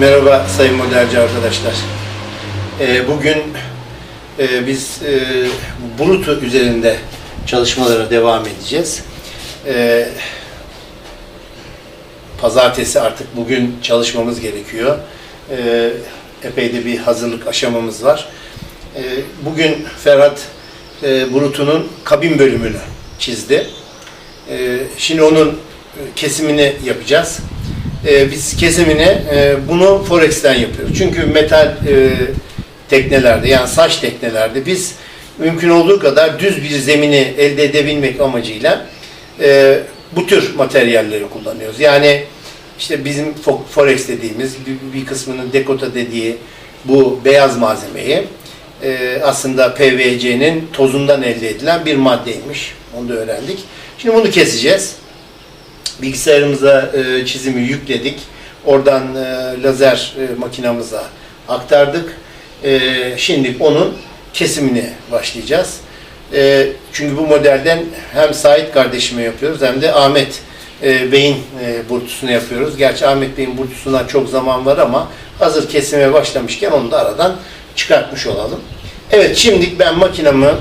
Merhaba sayın modelci arkadaşlar. Ee, bugün e, biz e, Bluetooth üzerinde çalışmalara devam edeceğiz. Ee, pazartesi artık bugün çalışmamız gerekiyor. Ee, epey de bir hazırlık aşamamız var. Ee, bugün Ferhat e, Bluetooth'un kabin bölümünü çizdi. Ee, şimdi onun kesimini yapacağız. Ee, biz kesimini e, bunu Forex'ten yapıyoruz. Çünkü metal e, teknelerde yani saç teknelerde biz mümkün olduğu kadar düz bir zemini elde edebilmek amacıyla e, bu tür materyalleri kullanıyoruz. Yani işte bizim fo- Forex dediğimiz bir, bir kısmının dekota dediği bu beyaz malzemeyi e, aslında PVC'nin tozundan elde edilen bir maddeymiş. Onu da öğrendik. Şimdi bunu keseceğiz bilgisayarımıza e, çizimi yükledik. Oradan e, lazer e, makinamıza aktardık. E, şimdi onun kesimini başlayacağız. Çünkü bu modelden hem Sait kardeşime yapıyoruz hem de Ahmet Bey'in burtusunu yapıyoruz. Gerçi Ahmet Bey'in burtusuna çok zaman var ama hazır kesime başlamışken onu da aradan çıkartmış olalım. Evet şimdi ben makinamı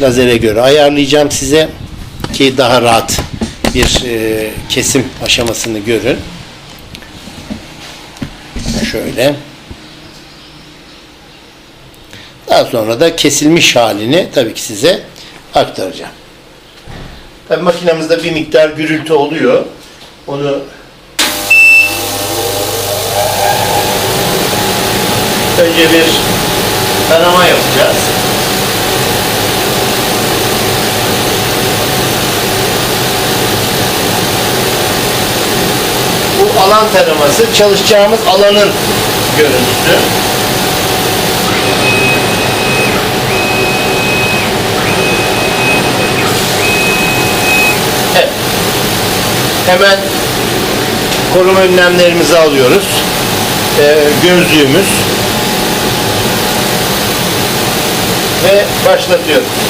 lazere göre ayarlayacağım size ki daha rahat bir e, kesim aşamasını görün. Şöyle. Daha sonra da kesilmiş halini tabii ki size aktaracağım. Tabii makinemizde bir miktar gürültü oluyor. Onu önce bir tarama yapacağız. Bu alan taraması çalışacağımız alanın görüntüsü. Evet. Hemen koruma önlemlerimizi alıyoruz. Ee, gözlüğümüz ve başlatıyoruz.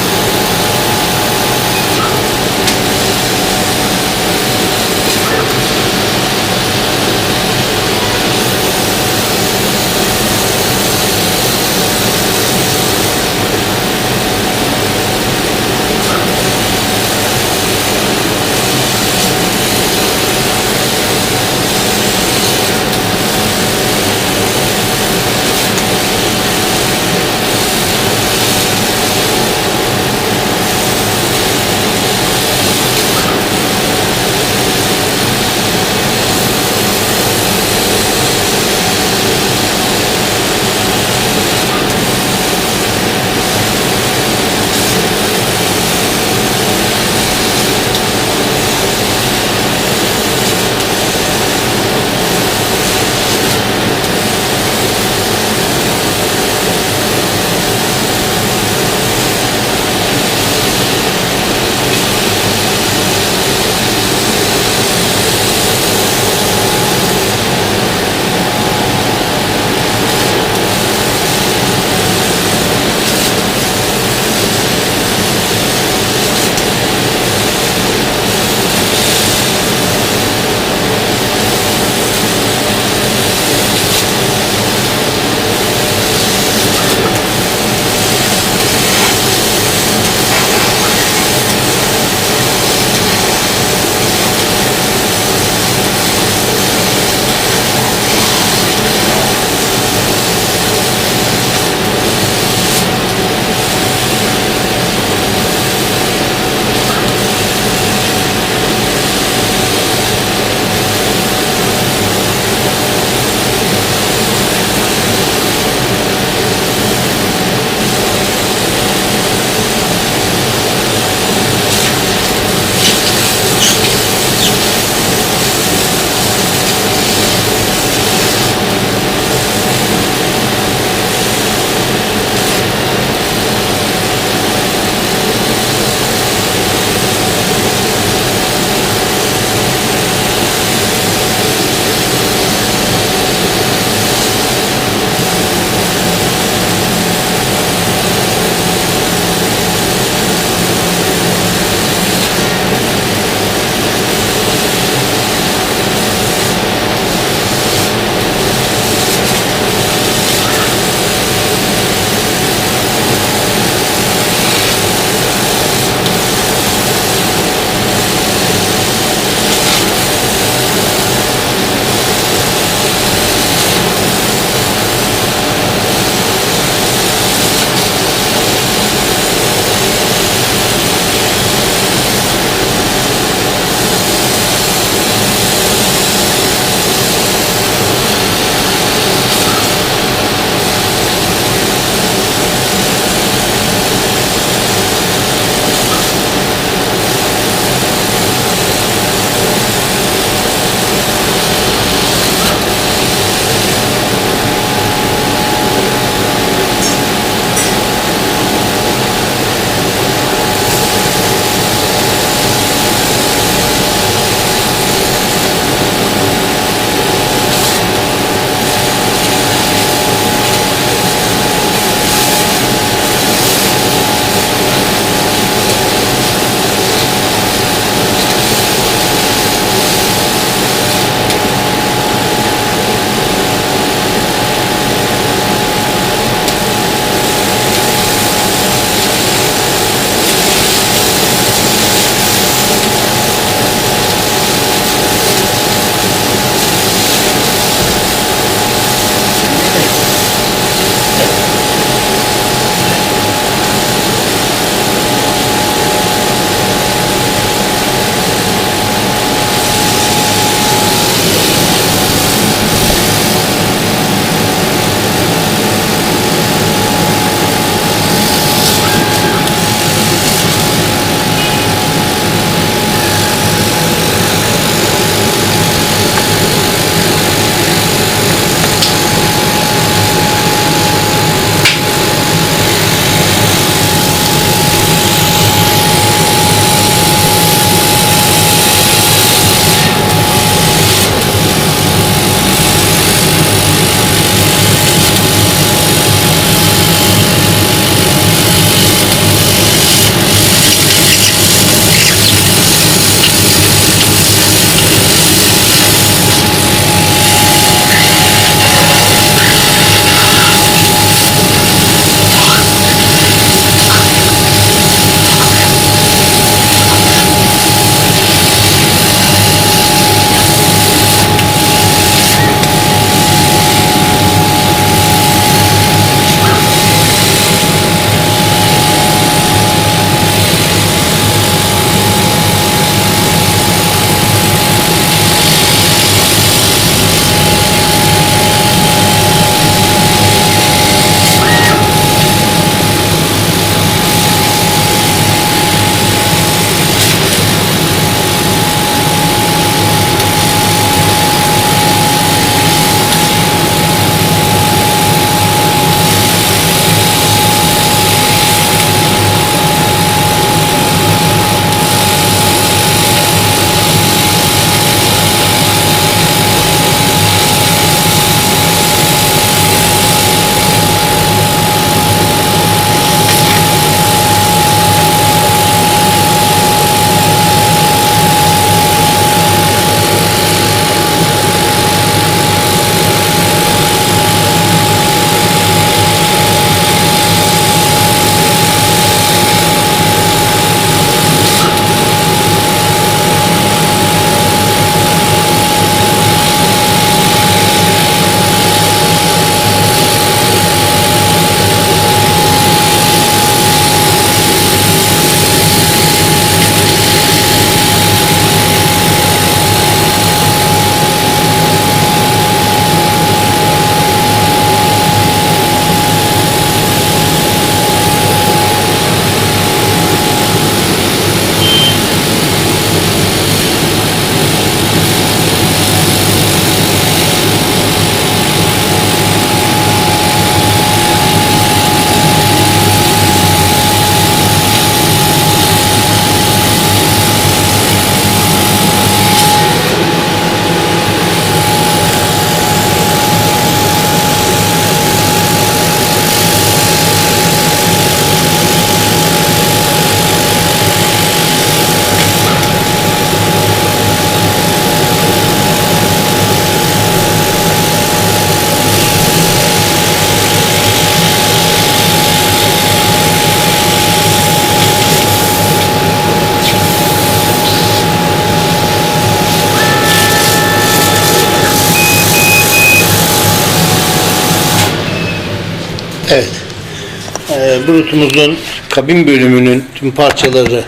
Ee, Brutumuzun kabin bölümünün tüm parçaları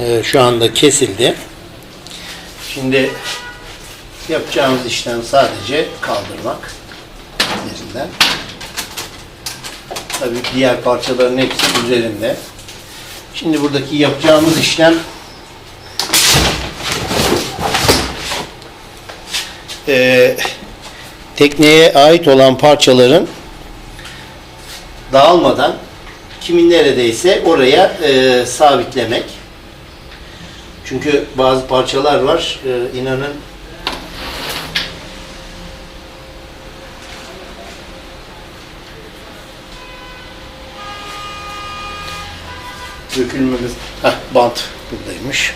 e, şu anda kesildi. Şimdi yapacağımız işlem sadece kaldırmak üzerinden. Tabii diğer parçaların hepsi üzerinde. Şimdi buradaki yapacağımız işlem e, tekneye ait olan parçaların dağılmadan kimin neredeyse oraya e, sabitlemek. Çünkü bazı parçalar var e, inanın dökülmemiz Heh, bant buradaymış.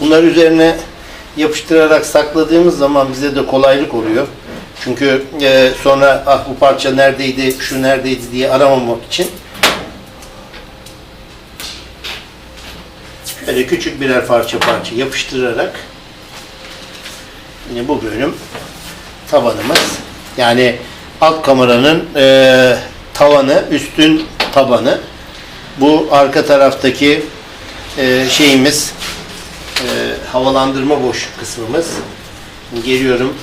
Bunları üzerine yapıştırarak sakladığımız zaman bize de kolaylık oluyor. Çünkü e, sonra ah bu parça neredeydi, şu neredeydi diye aramamak için şöyle küçük birer parça parça yapıştırarak yine bu bölüm tavanımız yani alt kameranın e, tavanı, üstün tabanı bu arka taraftaki e, şeyimiz e, havalandırma boşluk kısmımız. Geliyorum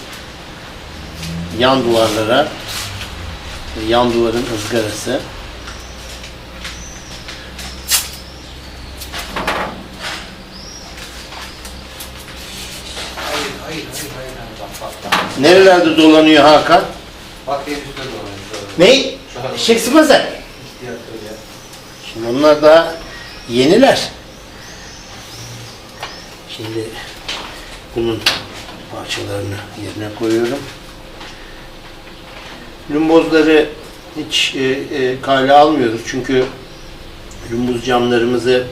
yan duvarlara yan duvarın ızgarası. Hayır, hayır, hayır, hayır. Bak, bak, bak. Nerelerde dolanıyor Hakan? Bak benim üstüne dolanıyor. Ne? Eşek öyle. Şimdi onlar da yeniler. Şimdi bunun parçalarını yerine koyuyorum. Lumbozları hiç e, e, kale almıyoruz çünkü lumboz camlarımızı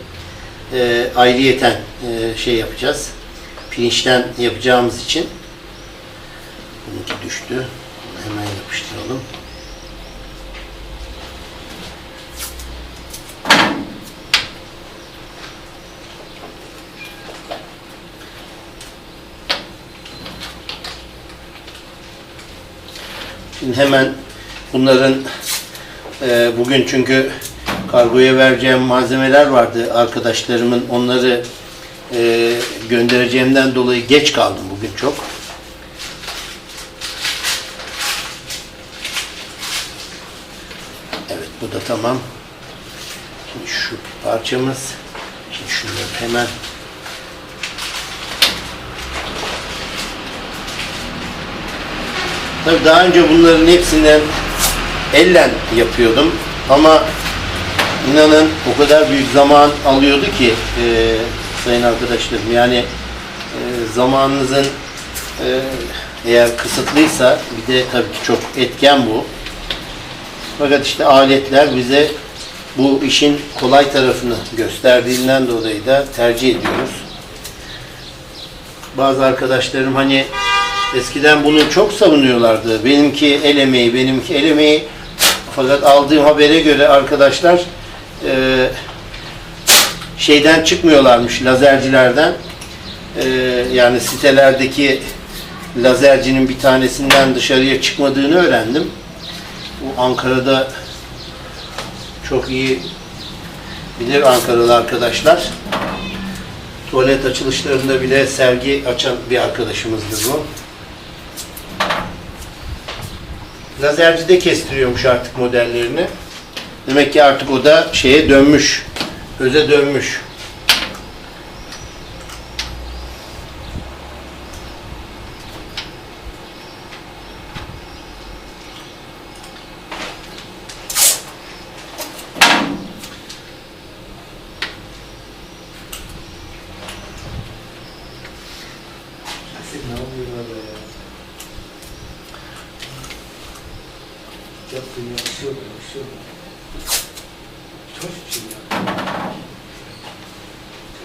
e, ayrıyeten e, şey yapacağız. Pirinçten yapacağımız için bununki düştü. Hemen yapıştıralım. Şimdi hemen bunların e, bugün çünkü kargoya vereceğim malzemeler vardı arkadaşlarımın onları e, göndereceğimden dolayı geç kaldım bugün çok. Evet bu da tamam. Şimdi şu parçamız. Şimdi şunları hemen Tabii daha önce bunların hepsinden ellen yapıyordum ama inanın o kadar büyük zaman alıyordu ki e, sayın arkadaşlarım yani e, zamanınızın e, eğer kısıtlıysa bir de tabii ki çok etken bu. Fakat işte aletler bize bu işin kolay tarafını gösterdiğinden dolayı da tercih ediyoruz. Bazı arkadaşlarım hani eskiden bunu çok savunuyorlardı. Benimki el emeği, benimki el emeği. Fakat aldığım habere göre arkadaşlar e, şeyden çıkmıyorlarmış lazercilerden. E, yani sitelerdeki lazercinin bir tanesinden dışarıya çıkmadığını öğrendim. Bu Ankara'da çok iyi bilir Ankaralı arkadaşlar. Tuvalet açılışlarında bile sergi açan bir arkadaşımızdır bu. Lazercide kestiriyormuş artık modellerini. Demek ki artık o da şeye dönmüş. Öze dönmüş. Ne oluyor? Yaptın yakışıyor mu? Yakışıyor mu? Hoş bir şey ya.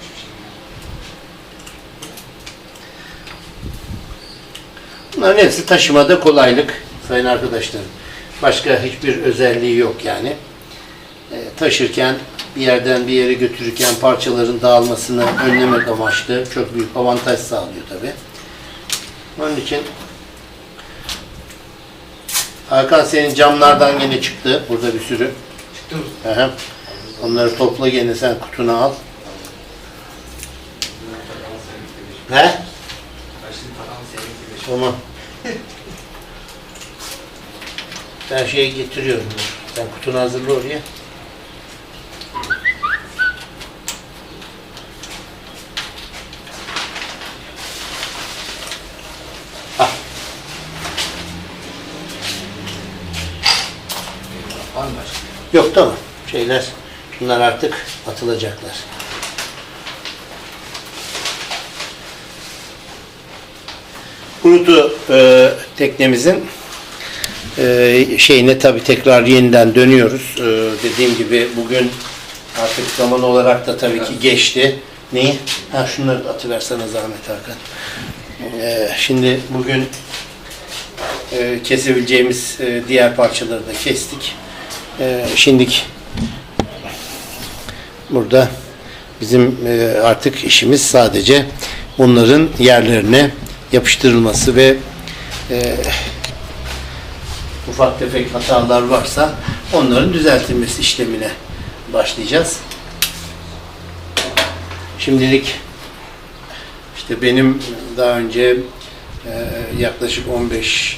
Bir şey ya. Bunların hepsi taşımada kolaylık sayın arkadaşlarım. Başka hiçbir özelliği yok yani. E, taşırken bir yerden bir yere götürürken parçaların dağılmasını önlemek amaçlı çok büyük avantaj sağlıyor tabi. Onun için Hakan senin camlardan yine çıktı. Burada bir sürü. Çıktı mı? Hı hı. Onları topla gene sen kutuna al. He? Tamam. Ben şeyi getiriyorum. Sen kutunu hazırla oraya. Ah, Var mı başka? Yok tamam. Şeyler, bunlar artık atılacaklar. Brutu e, teknemizin e, şeyine tabi tekrar yeniden dönüyoruz. E, dediğim gibi bugün artık zaman olarak da tabii ki geçti. Neyi? Ha şunları da atıversene zahmet Hakan. E, şimdi bugün e, kesebileceğimiz e, diğer parçaları da kestik. E, şimdilik burada bizim e, artık işimiz sadece bunların yerlerine yapıştırılması ve e, ufak tefek hatalar varsa onların düzeltilmesi işlemine başlayacağız. Şimdilik işte benim daha önce e, yaklaşık 15